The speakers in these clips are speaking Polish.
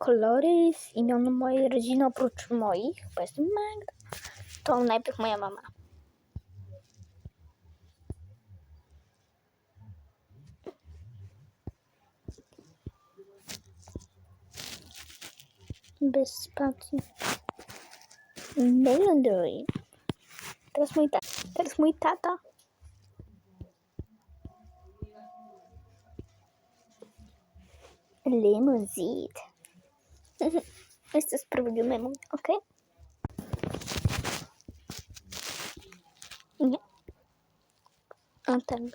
kolory z imion mojej rodziny oprócz moich, bo jestem Magda, to najpierw moja mama. Bez spacji. Melody. Teraz mój tata. Teraz mój tata. Limuzit. Jeszcze sprawdzimy mój, ok? Nie. A ten.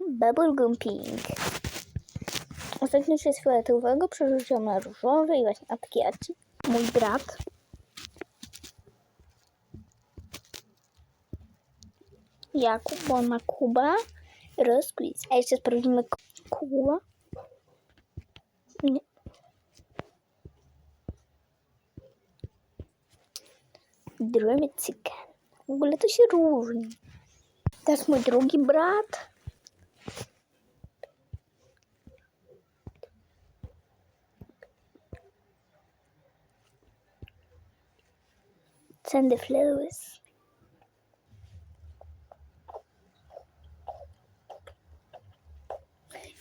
Bubblegum Pink. Ostatnio się z fioletowego przerzuciłam na różowy i właśnie apkiaci. Mój brat. Jakub, bo on ma Kuba. Rozquiz. A jeszcze sprawdzimy Kuba. Nie. Dreamy Chicken. W ogóle to się różni. Teraz mój drugi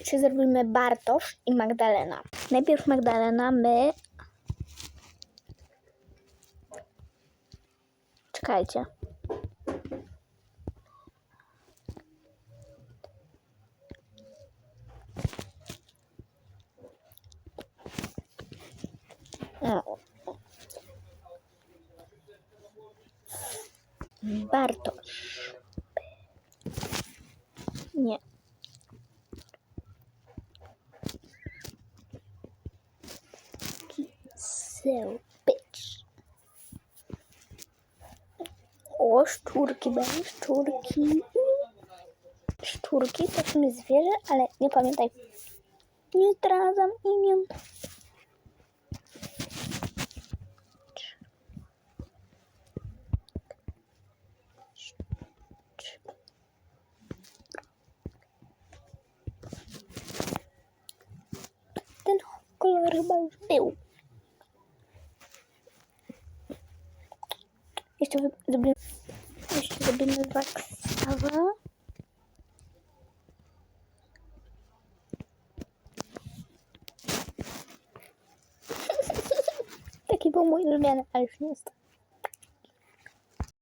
Jeszcze zrobimy Bartosz i Magdalena. Najpierw Magdalena, my. Czekajcie. Bartosz. Nie. So, bitch. O, szczurki będą, szczurki. Szczurki to w zwierzę, ale nie pamiętaj. Nie zdradzam imion. Ten kolor chyba już był. Jeszcze zrobimy, jeszcze zrobimy waksawę. Taki był mój ulubiony, ale już nie jest.